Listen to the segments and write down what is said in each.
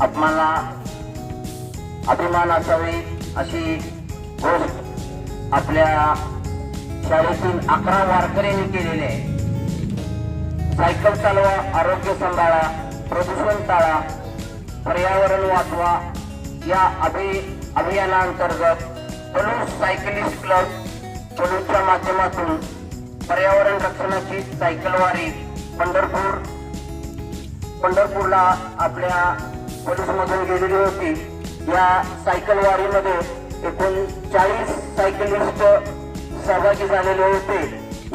आत्माला अभिमान असावे अशी गोष्ट आपल्या शाळेतील अकरा वारकऱ्यांनी केलेली आहे. सायकल चालवा आरोग्य सांभाळा प्रदूषण टाळा पर्यावरण वाचवा या अभि अभियानाअंतर्गत पलूस सायकलिस्ट क्लब पलूसच्या माध्यमातून पर्यावरण रक्षणाची सायकलवारी पंढरपूर. पंढरपूरला आपल्या पोलीसमधून गेलेली होती. या सायकलवारीमध्ये एकूण चाळीस सायकलिस्ट सहभागी झालेले होते.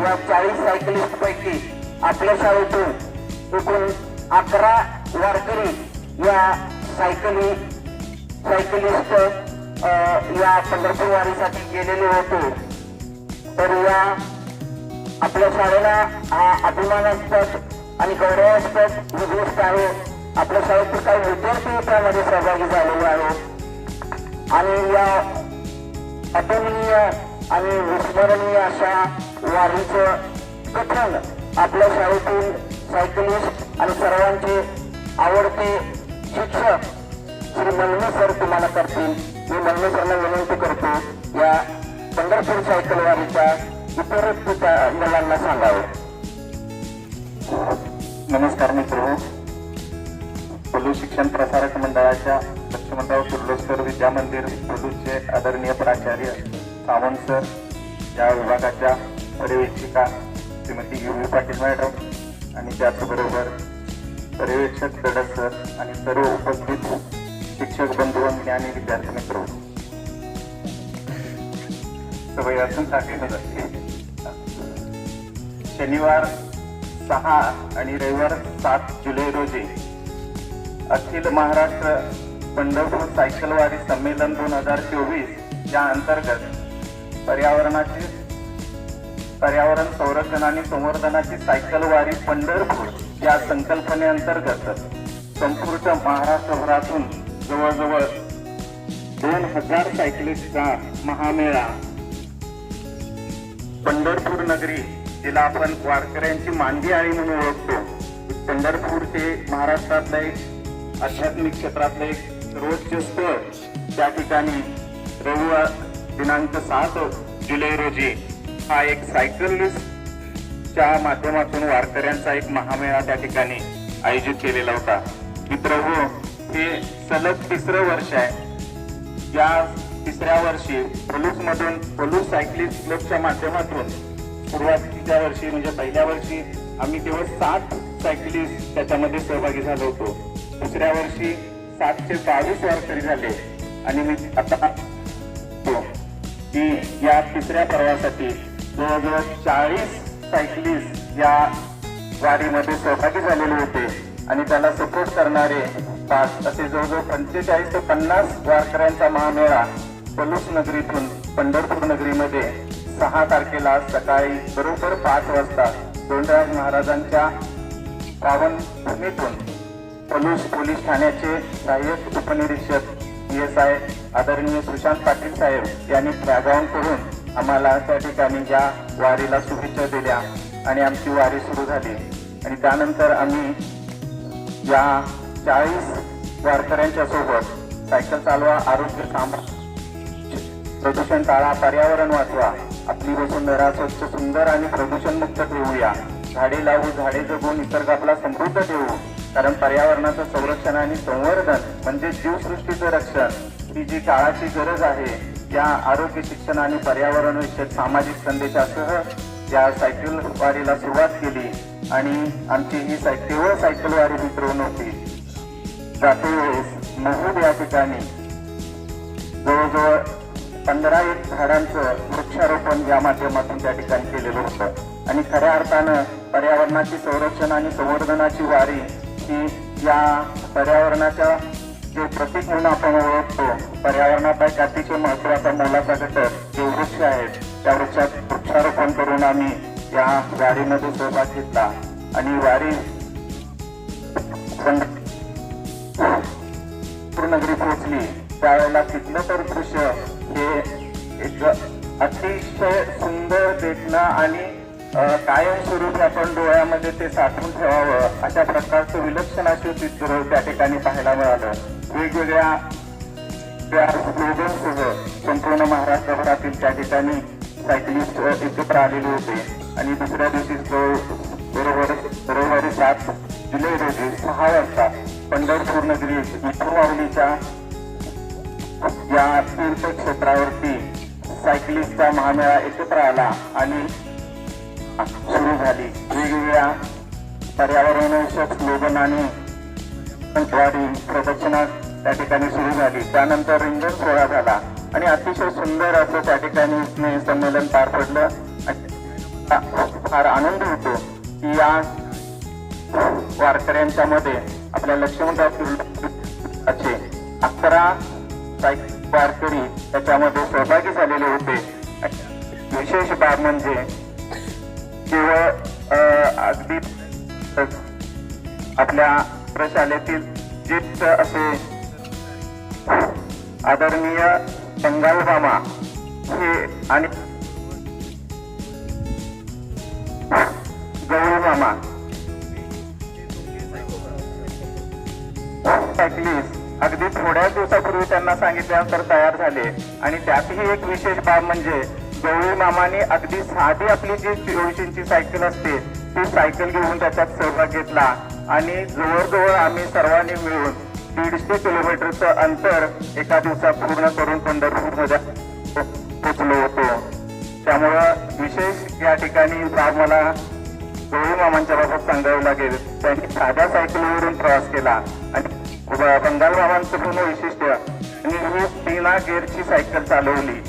या चाळीस सायकलिस्टपैकी आपल्या शाळेतून एकूण अकरा वारकरी या सायकली सायकलिस्ट या पंढरपूर वारीसाठी गेलेले होते. तर या आपल्या शाळेला हा अभिमानास्पद आणि गौरवास्पद ही गोष्ट आहे. आपल्या शाळेतील काही विद्यार्थी त्यामध्ये सहभागी झालेले आहेत. आणि या अतुलनीय आणि विस्मरणीय अशा वारीचं कथन आपल्या शाळेतील सायकलिस्ट आणि सर्वांचे आवडते शिक्षक श्री मलमे सर तुम्हाला करतील. मी मलमे सरला विनंती करतो या पंढरपूर सायकल वारीच्या इतर पिता मुलांना सांगावं नमस्कार मित्र. पलू शिक्षण प्रसारक मंडळाच्या लक्ष्मणराव किर्लोस्कर विद्या मंदिर पलूचे आदरणीय प्राचार्य सावंत सर या विभागाच्या पर्यवेक्षिका श्रीमती युवी पाटील मॅडम आणि त्याचबरोबर पर्यवेक्षक दडक सर आणि सर्व उपस्थित शिक्षक बंधू आणि विद्यार्थी मित्र. सवय असून सांगितलं जाते शनिवार सहा आणि रविवार सात जुलै रोजी अखिल महाराष्ट्र पंढरपूर सायकलवारी संमेलन दोन हजार चोवीस या अंतर्गत पर्यावरणाची पर्यावरण संरक्षण आणि संवर्धनाची सायकलवारी पंढरपूर या संकल्पनेअंतर्गत संपूर्ण महाराष्ट्रभरातून जवळजवळ दोन हजार सायकलिस्टचा महामेळा पंढरपूर नगरी जिला आपण वारकऱ्यांची मांदी आळी म्हणून ओळखतो. पंढरपूर हे महाराष्ट्रातलं एक आध्यात्मिक क्षेत्रातलं एक रोजचे स्थळ. त्या ठिकाणी रविवार दिनांक सात जुलै रोजी हा एक सायकलिस्टच्या माध्यमातून वारकऱ्यांचा एक महामेळा त्या ठिकाणी आयोजित केलेला होता. मित्र हो, हे सलग तिसरं वर्ष आहे. या तिसऱ्या वर्षी पलूसमधून पलूस सायकलिस्ट क्लबच्या माध्यमातून सुरुवातीच्या वर्षी म्हणजे पहिल्या वर्षी आम्ही केवळ सात सायकलिस्ट त्याच्यामध्ये सहभागी झालो होतो. दुसऱ्या वर्षी सातशे बावीस वारकरी झाले. आणि मी आता की या तिसऱ्या पर्वासाठी जवळजवळ चाळीस सायकलिस्ट या वारीमध्ये सहभागी झालेले होते. आणि त्याला सपोर्ट करणारे पाच असे जवळजवळ पंचेचाळीस ते पन्नास वारकऱ्यांचा महामेळा पलूस नगरीतून पंढरपूर नगरीमध्ये सहा तारखेला सकाळी बरोबर पाच वाजता गोंडराज महाराजांच्या पावनभूमीतून पलूस पोलीस ठाण्याचे सहाय्यक उपनिरीक्षक पी एस आय आदरणीय सुशांत पाटील साहेब यांनी फ्लॅगॉन करून आम्हाला त्या ठिकाणी या वारीला शुभेच्छा दिल्या आणि आमची वारी सुरू झाली. आणि त्यानंतर आम्ही या चाळीस वारकऱ्यांच्या सोबत सायकल चालवा आरोग्य सांभाळ प्रदूषण टाळा पर्यावरण वाचवा आपली धरा स्वच्छ सुंदर आणि प्रदूषण मुक्त ठेवूया झाडे लावू झाडे जगू निसर्ग आपला समृद्ध ठेवू कारण पर्यावरणाचं संरक्षण आणि संवर्धन म्हणजे जीवसृष्टीचं रक्षण. ही जी काळाची गरज आहे या आरोग्य शिक्षण आणि पर्यावरण विषयक सामाजिक संदेशासह या सायकल वारीला सुरुवात केली. आणि आमची ही केवळ सायकल वारी मित्र नव्हती जाते वेळेस महूद या ठिकाणी. जवळजवळ पंधरा एक झाडांचं वृक्षारोपण या माध्यमातून त्या ठिकाणी केलेलं होतं. आणि खऱ्या अर्थानं पर्यावरणाची संरक्षण आणि संवर्धनाची वारी ही या पर्यावरणाच्या जे प्रतीक म्हणून आपण ओळखतो पर्यावरणाचा एक अतिशय महत्त्वाचा मोलाचा घटक जे वृक्ष आहेत त्या वृक्षात वृक्षारोपण करून आम्ही या वारीमध्ये सहभाग घेतला. आणि वारी नगरी पोहोचली. त्यावेळेला तिथलं तर दृश्य एक अतिशय सुंदर देखणं आणि कायमस्वरूपी आपण डोळ्यामध्ये ते साठवून ठेवावं अशा प्रकारचं विलक्षण असे चित्र त्या ठिकाणी पाहायला मिळालं. वेगवेगळ्या त्या स्लोगनसह संपूर्ण महाराष्ट्रभरातील त्या ठिकाणी सायकलिस्ट एकत्र आलेले होते. आणि दुसऱ्या दिवशी बरोबर रविवारी सात जुलै रोजी सहा वाजता पंढरपूर नगरी विठुमाऊलीच्या या तीर्थक्षेत्रावरती सायकलिस्टचा महामेळा एकत्र आला आणि सुरू झाली. वेगवेगळ्या पर्यावरणविषयक स्लोगन आणि द्वारी प्रदक्षिणा त्या ठिकाणी सुरू झाली. त्यानंतर रिंगण सोहळा झाला आणि अतिशय सुंदर असं त्या ठिकाणी संमेलन पार पडलं फार आनंद होतो की या वारकऱ्यांच्या मध्ये आपल्या लक्ष्मणराव अकरा सायकल वारकरी त्याच्यामध्ये सहभागी झालेले होते. विशेष बाब म्हणजे केवळ अगदी आपल्या प्रशालेतील ज्येष्ठ असे आदरणीय बंगाल मामा हे आणि गौरी मामा. अगदी थोड्याच दिवसापूर्वी त्यांना सांगितल्यानंतर तयार झाले. आणि त्यातही एक विशेष बाब म्हणजे गवळी मामाने अगदी साधी आपली जी चोवीस सायकल असते ती सायकल घेऊन त्याच्यात सहभाग घेतला. आणि जवळजवळ आम्ही सर्वांनी मिळून दीडशे किलोमीटरचं अंतर एका दिवसात पूर्ण करून पंढरपूरमध्ये पोचलो होतो. त्यामुळं विशेष या ठिकाणी बाब मला गवळी मामांच्या बाबत सांगावी लागेल. त्यांनी साध्या सायकलीवरून प्रवास केला. आणि बंगाल मामांचं पूर्ण वैशिष्ट्य आणि ही बिना गेअरची सायकल चालवली.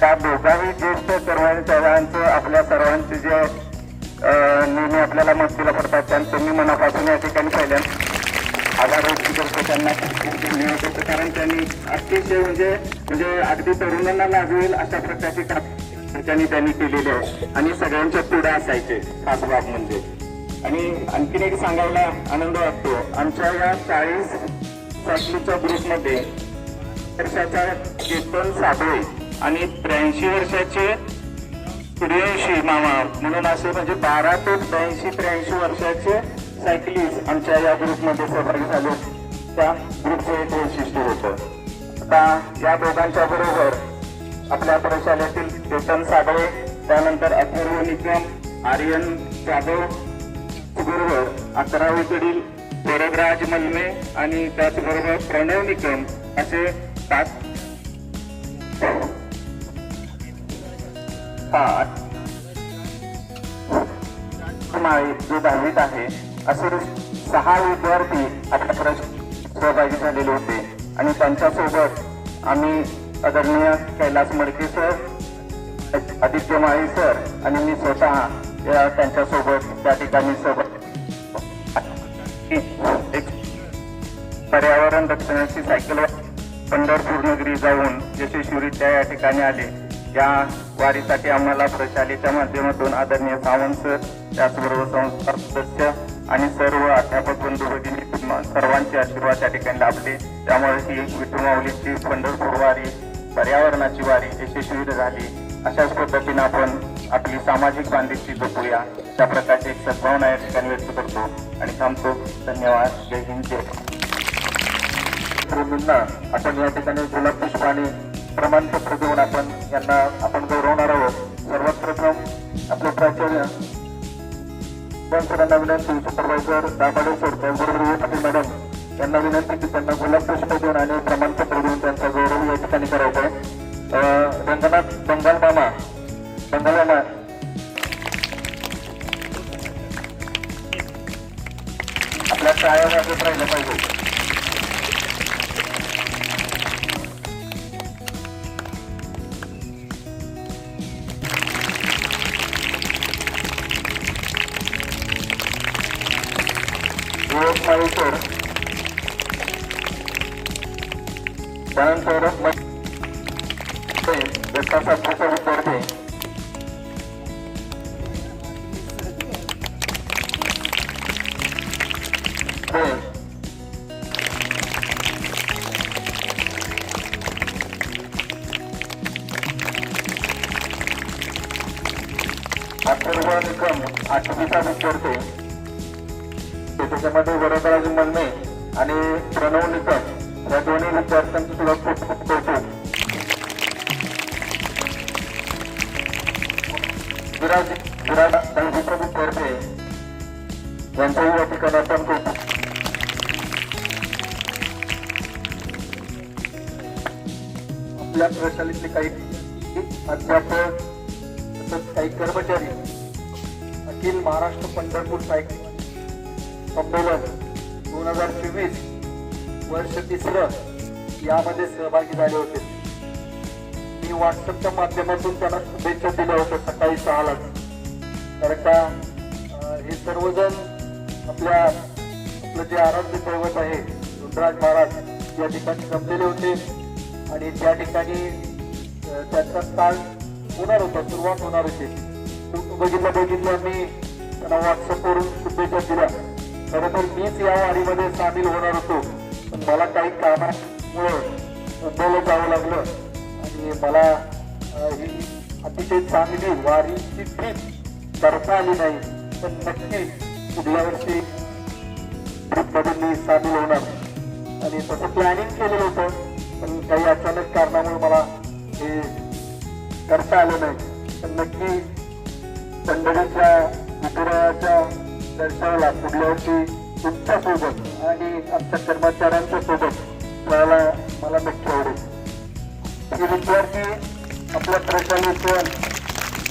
त्या दोघाही ज्येष्ठ सर्वांचं आपल्या सर्वांचे जे नेहमी आपल्याला मस्तीला पडतात त्यांचं मी मनापासून या ठिकाणी पहिल्यांदा आभार व्यक्त करतो त्यांना. धन्यवाद कारण त्यांनी अतिशय म्हणजे म्हणजे अगदी तरुणांना लागेल अशा प्रकारची त्यांनी त्यांनी केलेली आहे. आणि सगळ्यांच्या पुढे असायचे खास बाब म्हणजे. आणि आणखीन एक सांगायला आनंद वाटतो. आमच्या या चाळीस साठीच्या ग्रुपमध्ये वर्षाचा केतन साबळे आणि त्र्याऐंशी वर्षाचे सूर्यवंशी मामा म्हणून असे म्हणजे बारा ते ब्याऐंशी त्र्याऐंशी वर्षाचे सायकलिस्ट आमच्या या ग्रुपमध्ये सहभागी झाले. त्या ग्रुपचं एक वैशिष्ट्य होतं. आता या दोघांच्या बरोबर आपल्या प्रशालेतील केतन साबळे त्यानंतर अथर्व निकम आर्यन जाधव बरोबर अकरावीकडील वरदराज मलमे आणि त्याचबरोबर प्रणव निकम असे पाच. हा जो दहावीत आहे असे सहा विद्यार्थी आपल्या प्रश- सहभागी झालेले होते. आणि त्यांच्यासोबत आम्ही आदरणीय कैलास मडके सर आदित्य माळी सर आणि मी स्वतः त्यांच्यासोबत त्या ठिकाणी सहभाग पर्यावरण रक्षणाची सायकल पंढरपूर नगरी जाऊन यशस्वीरित्या या ठिकाणी आले. या वारीसाठी आम्हाला प्रशालेच्या माध्यमातून आदरणीय सावंत सर त्याचबरोबर संस्था सदस्य आणि सर्व अध्यापक बंधू भगिनी सर्वांचे आशीर्वाद त्या ठिकाणी लाभले. त्यामुळे ही विठुमाऊलीची पंढरपूर वारी पर्यावरणाची वारी यशस्वी झाली. अशाच पद्धतीने आपण आपली सामाजिक बांधिलकी जपूया. त्या प्रकारची एक सद्भावना या ठिकाणी व्यक्त करतो. आणि थांबतो. धन्यवाद. जय हिंद. जय मित्रांना आपण या ठिकाणी गुलाब पुष्पाने प्रमाणपत्र देऊन आपण यांना आपण गौरवणार आहोत. सर्वात प्रथम आपले प्राचार्य सरांना विनंती सुपरवायझर दाभाडे सर त्याचबरोबर पाटील मॅडम यांना विनंती की त्यांना गुलाब पुष्प देऊन आणि प्रमाणपत्र देऊन त्यांचा गौरव या ठिकाणी करायचा आहे. रंगनाथ बंगाल मामा बंगाल आपल्या शाळा वाजत राहिलं पाहिजे ओळख माळेकर त्यानंतर दत्ताशास्त्राचा निकम आठवीचा विद्यार्थी ते त्याच्यामध्ये वरदराज मलने आणि प्रणव निकम या दोन्ही विद्यार्थ्यांचं सुद्धा खूप खूप कौतुक. विराज विराज दहावीचा विद्यार्थी यांचंही या ठिकाणी आपण कौतुक. आपल्या प्रशालेतले काही अध्यापक तसंच काही कर्मचारी महाराष्ट्र पंढरपूर सायकल संमेलन दोन हजार चोवीस वर्ष तिसरं यामध्ये सहभागी झाले होते. मी व्हॉट्सअपच्या माध्यमातून त्यांना शुभेच्छा दिल्या होत्या सकाळी सहालाच कारण का हे सर्वजण आपल्या आपलं जे आराध्य दैवत आहे रुद्राज महाराज या ठिकाणी जमलेले होते. आणि त्या ठिकाणी त्याचा त्यांचा स्थान होणार होता सुरुवात होणार होती. बघितलं बघितलं मी त्यांना व्हॉट्सअपवरून शुभेच्छा दिल्या. खरं तर मीच या वारीमध्ये सामील होणार होतो. पण मला काही कामामुळं मुंबईला जावं लागलं. आणि मला ही अतिशय चांगली वारीची ट्रीप करता आली नाही. पण नक्की पुढल्या वर्षी ट्रीपमध्ये मी सामील होणार. आणि तसं प्लॅनिंग केलेलं होतं पण काही अचानक कारणामुळे मला हे करता आलं नाही. पण नक्की पंढरीच्या विठुरायाच्या दर्शनाला पुढल्या वर्षी तुमच्या आणि आमच्या कर्मचाऱ्यांच्या सोबत जायला मला नक्की आवडेल. हे विद्यार्थी आपल्या प्रशालेचं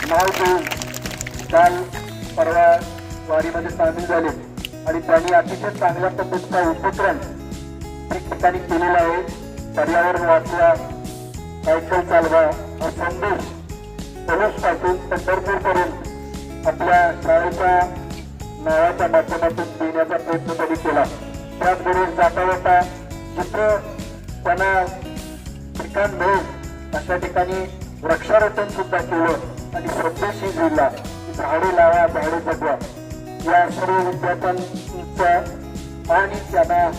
नाव घेऊन काल परवा वारीमध्ये सामील झाले आणि त्यांनी अतिशय चांगल्या पद्धतीचा उपक्रम ठिकठिकाणी केलेला आहे. पर्यावरण वाचवा सायकल चालवा हा संदेश पलूसपासून आपल्या शाळेच्या नावाच्या माध्यमातून देण्याचा प्रयत्न त्यांनी केला. त्याचबरोबर जाता जाता जिथं त्यांना ठिकाण मिळेल अशा ठिकाणी वृक्षारोपण सुद्धा केलं आणि संदेशही जिल्हा झाडे लावा झाडे जगवा. या सर्व विद्यार्थ्यांच्या आणि त्यांना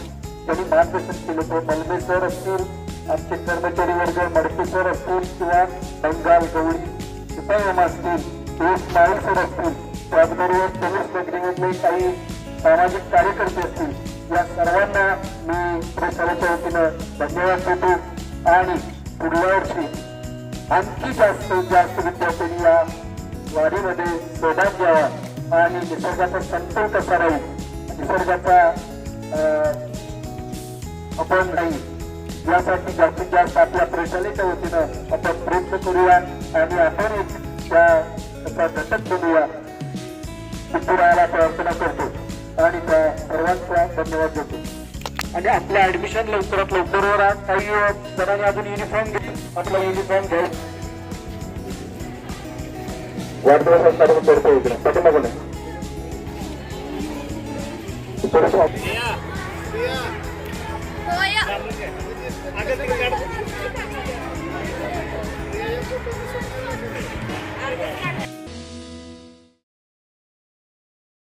त्यांनी मार्गदर्शन केलं तर मलमे सर असतील आमचे कर्मचारी वर्ग मडके सर असतील किंवा बंगाल गवळी शिपाई असतील ते माळी असतील त्याचबरोबर पोलीस नगरीमधले काही सामाजिक कार्यकर्ते असतील. या सर्वांना मी प्रसाराच्या वतीनं धन्यवाद देतो आणि पुढल्या वर्षी आणखी जास्त जास्त विद्यार्थ्यांनी या वारीमध्ये सहभाग घ्यावा आणि निसर्गाचा समतोल कसा राहील? निसर्गाचा अं, आपण नाही यासाठी जास्तीत जास्त आपल्या प्रशालेच्या वतीनं आपण प्रयत्न करूया आणि आपण त्या असा दत्तक बोलूया मंदिराला प्रार्थना करतो. आणि त्या सर्वांचा धन्यवाद देतो. आणि आपलं ऍडमिशन लवकरात लवकर काही जणांनी अजून युनिफॉर्म घेतो आपला युनिफॉर्म घ्या. वाढदिवसात करतो इकडे. पाठिंबा कोण